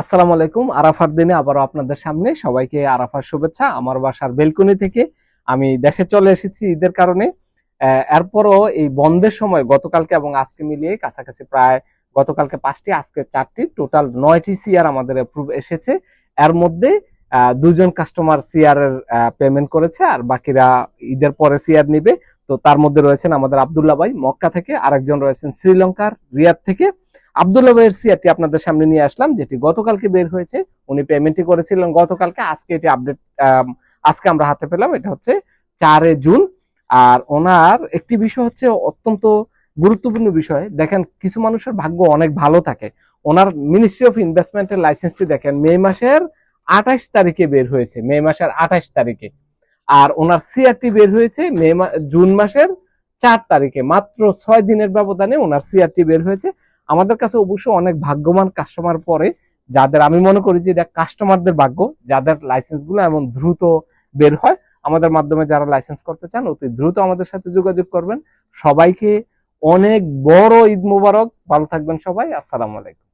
আসসালামু আলাইকুম, আরাফার দিনে আবারও আপনাদের সামনে সবাইকে আরাফার শুভেচ্ছা আমার বাসার বেলকনি থেকে। আমি দেশে চলে এসেছি ঈদের কারণে। এরপরও এই বন্ধের সময় গতকালকে এবং আজকে মিলিয়ে কাছাকাছি প্রায় গতকালকে পাঁচটি, আজকে চারটি, টোটাল নয়টি সিআর আমাদের অ্যাপ্রুভ এসেছে। এর মধ্যে দুজন কাস্টমার সিআর এর পেমেন্ট করেছে আর বাকিরা ঈদের পরে সিআর নিবে। তো তার মধ্যে রয়েছেন আমাদের আব্দুল্লাহ ভাই মক্কা থেকে, আরেকজন রয়েছেন শ্রীলঙ্কার রিয়াদ থেকে। আব্দুল্লাহ ভাইয়ের সিআরটি আপনাদের সামনে নিয়ে আসলাম, যেটি গতকালকে বের হয়েছে। উনি পেমেন্টই করেছিলেন গতকালকে, আজকে এটি আপডেট আজকে আমরা হাতে পেলাম। এটা হচ্ছে চারে জুন। আর ওনার একটি বিষয় হচ্ছে অত্যন্ত গুরুত্বপূর্ণ বিষয়। দেখেন, কিছু মানুষের ভাগ্য অনেক ভালো থাকে। ওনার মিনিস্ট্রি অফ ইনভেস্টমেন্টের লাইসেন্সটি দেখেন, মে মাসের আঠাশ তারিখে বের হয়েছে, মে মাসের আঠাশ তারিখে। আর ওনার সিআরটি বের হয়েছে মা- জুন মাসের চার তারিখে। মাত্র ছয় দিনের ব্যবধানে ওনার সিআরটি বের হয়েছে। আমাদের কাছে অবশ্য অনেক ভাগ্যবান কাস্টমার পরে, যাদের আমি মনে করি যে এটা কাস্টমারদের ভাগ্য, যাদের লাইসেন্সগুলো এমন দ্রুত বের হয়, আমাদের মাধ্যমে যারা লাইসেন্স করতে চান, অতি দ্রুত আমাদের সাথে যোগাযোগ করবেন। সবাইকে অনেক বড় ঈদ মুবারক। ভালো থাকবেন সবাই। আসসালামু আলাইকুম।